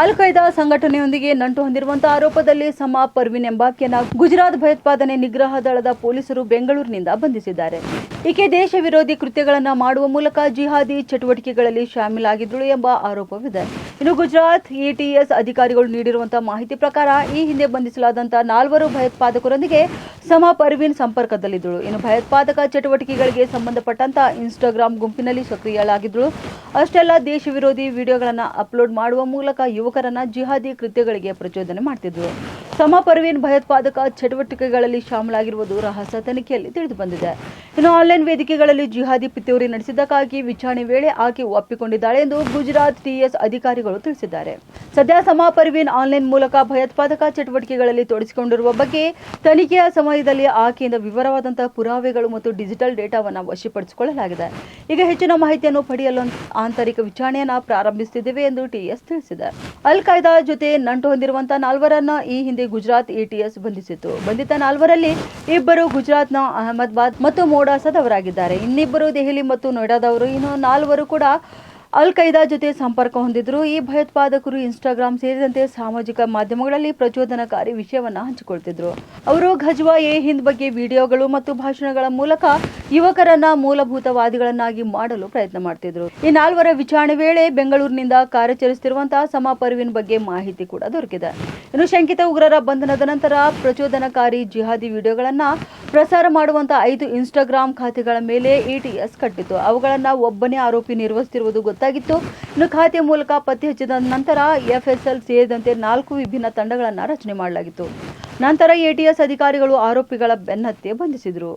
ಅಲ್ ಖೈದಾ ಸಂಘಟನೆಯೊಂದಿಗೆ ನಂಟು ಹೊಂದಿರುವಂತಹ ಆರೋಪದಲ್ಲಿ ಸಮಾ ಪರ್ವಿನ್ ಎಂಬಾಕೆಯನ್ನ ಗುಜರಾತ್ ಭಯೋತ್ಪಾದನೆ ನಿಗ್ರಹ ದಳದ ಪೊಲೀಸರು ಬೆಂಗಳೂರಿನಿಂದ ಬಂಧಿಸಿದ್ದಾರೆ. ಈಕೆ ದೇಶ ವಿರೋಧಿ ಕೃತ್ಯಗಳನ್ನು ಮಾಡುವ ಮೂಲಕ ಜಿಹಾದಿ ಚಟುವಟಿಕೆಗಳಲ್ಲಿ ಶಾಮೀಲಾಗಿದ್ದಳು ಎಂಬ ಆರೋಪವಿದೆ. ಇನ್ನು ಗುಜರಾತ್ ಎಟಿಎಸ್ ಅಧಿಕಾರಿಗಳು ನೀಡಿರುವಂತಹ ಮಾಹಿತಿ ಪ್ರಕಾರ ಈ ಹಿಂದೆ ಬಂಧಿಸಲಾದಂತಹ ನಾಲ್ವರು ಭಯೋತ್ಪಾದಕರೊಂದಿಗೆ ಸಮ ಪರ್ವಿನ್ ಸಂಪರ್ಕದಲ್ಲಿದ್ದಳು. ಇನ್ನು ಭಯೋತ್ಪಾದಕ ಚಟುವಟಿಕೆಗಳಿಗೆ ಸಂಬಂಧಪಟ್ಟಂತ ಇನ್ಸ್ಟಾಗ್ರಾಮ್ ಗುಂಪಿನಲ್ಲಿ ಸಕ್ರಿಯಳಾಗಿದ್ದಳು. ಅಷ್ಟೆಲ್ಲ ದೇಶ ವಿರೋಧಿ ವಿಡಿಯೋಗಳನ್ನು ಅಪ್ಲೋಡ್ ಮಾಡುವ ಮೂಲಕ ಯುವಕರನ್ನ ಜಿಹಾದಿ ಕೃತ್ಯಗಳಿಗೆ ಪ್ರಚೋದನೆ ಮಾಡ್ತಿದ್ರು. ಸಮಾ ಪರ್ವೀನ್ ಭಯೋತ್ಪಾದಕ ಚಟುವಟಿಕೆಗಳಲ್ಲಿ ಶಾಮಲಾಗಿರುವುದು ರಹಸ್ಯ ತನಿಖೆಯಲ್ಲಿ ತಿಳಿದು ಬಂದಿದೆ. ಇನ್ನು ಆನ್ಲೈನ್ ವೇದಿಕೆಗಳಲ್ಲಿ ಜಿಹಾದಿ ಪಿತೂರಿ ನಡೆಸಿದ್ದಕ್ಕಾಗಿ ವಿಚಾರಣೆ ವೇಳೆ ಆಕೆ ಒಪ್ಪಿಕೊಂಡಿದ್ದಾಳೆ ಎಂದು ಗುಜರಾತ್ ಟಿಎಸ್ ಅಧಿಕಾರಿಗಳು ತಿಳಿಸಿದ್ದಾರೆ. ಸದ್ಯ ಸಮಾ ಪರ್ವೀನ್ ಆನ್ಲೈನ್ ಮೂಲಕ ಭಯೋತ್ಪಾದಕ ಚಟುವಟಿಕೆಗಳಲ್ಲಿ ತೊಡಗಿಸಿಕೊಂಡಿರುವ ಬಗ್ಗೆ ತನಿಖೆಯ ಸಮಯದಲ್ಲಿ ಆಕೆಯಿಂದ ವಿವರವಾದಂತಹ ಪುರಾವೆಗಳು ಮತ್ತು ಡಿಜಿಟಲ್ ಡೇಟಾವನ್ನು ವಶಪಡಿಸಿಕೊಳ್ಳಲಾಗಿದೆ. ಈಗ ಹೆಚ್ಚಿನ ಮಾಹಿತಿಯನ್ನು ಪಡೆಯಲು ಆಂತರಿಕ ವಿಚಾರಣೆಯನ್ನು ಪ್ರಾರಂಭಿಸುತ್ತಿದ್ದೇವೆ ಎಂದು ಟಿಎಸ್ ತಿಳಿಸಿದೆ. ಅಲ್ ಕಾಯ್ದಾ ಜೊತೆ ನಂಟು ಹೊಂದಿರುವಂತಹ ನಾಲ್ವರನ್ನ ಈ ಹಿಂದೆ ಗುಜರಾತ್ ಎಟಿಎಸ್ ಬಂಧಿಸಿತು ಬಂಧಿತ ನಾಲ್ವರಲ್ಲಿ ಇಬ್ಬರು ಗುಜರಾತ್ನ ಅಹಮದಾಬಾದ್ ಮತ್ತು ಮೋಡಾಸದವರಾಗಿದ್ದಾರೆ. ಇನ್ನಿಬ್ಬರು ದೆಹಲಿ ಮತ್ತು ನೋಯ್ಡಾದವರು, ಇನ್ನು ನಾಲ್ವರು ಕೂಡ ಅಲ್ ಖೈದಾ ಜೊತೆ ಸಂಪರ್ಕ ಹೊಂದಿದ್ರು ಈ ಭಯೋತ್ಪಾದಕರು ಇನ್ಸ್ಟಾಗ್ರಾಮ್ ಸೇರಿದಂತೆ ಸಾಮಾಜಿಕ ಮಾಧ್ಯಮಗಳಲ್ಲಿ ಪ್ರಚೋದನಕಾರಿ ವಿಷಯವನ್ನು ಹಂಚಿಕೊಳ್ತಿದ್ರು. ಅವರು ಘಜ್ವಾ ಎ ಹಿಂದ್ ಬಗ್ಗೆ ವಿಡಿಯೋಗಳು ಮತ್ತು ಭಾಷಣಗಳ ಮೂಲಕ ಯುವಕರನ್ನ ಮೂಲಭೂತವಾದಿಗಳನ್ನಾಗಿ ಮಾಡಲು ಪ್ರಯತ್ನ ಮಾಡ್ತಿದ್ರು. ಈ ನಾಲ್ವರ ವಿಚಾರಣೆ ವೇಳೆ ಬೆಂಗಳೂರಿನಿಂದ ಕಾರ್ಯಾಚರಿಸುತ್ತಿರುವಂತಹ ಸಮಾ ಪರ್ವಿನ್ ಬಗ್ಗೆ ಮಾಹಿತಿ ಕೂಡ ದೊರಕಿದೆ. ಇನ್ನು ಶಂಕಿತ ಉಗ್ರರ ಬಂಧನದ ನಂತರ ಪ್ರಚೋದನಕಾರಿ ಜಿಹಾದಿ ವಿಡಿಯೋಗಳನ್ನ ಪ್ರಸಾರ ಮಾಡುವಂತಹ ಐದು ಇನ್ಸ್ಟಾಗ್ರಾಮ್ ಖಾತೆಗಳ ಮೇಲೆ ಇಟಿಎಸ್ ಕಟ್ಟಿತ್ತು. ಅವುಗಳನ್ನ ಒಬ್ಬನೇ ಆರೋಪಿ ನಿರ್ವಹಿಸುತ್ತಿರುವುದು ಗೊತ್ತಾಗಿತ್ತು. ಇನ್ನು ಖಾತೆ ಮೂಲಕ ಪತ್ತೆ ಹಚ್ಚಿದ ನಂತರ ಎಫ್ಎಸ್ಎಲ್ ಸೇರಿದಂತೆ ನಾಲ್ಕು ವಿಭಿನ್ನ ತಂಡಗಳನ್ನು ರಚನೆ ಮಾಡಲಾಗಿತ್ತು. ನಂತರ ಎಟಿಎಸ್ ಅಧಿಕಾರಿಗಳು ಆರೋಪಿಗಳ ಬೆನ್ನತ್ತೆ ಬಂಧಿಸಿದರು.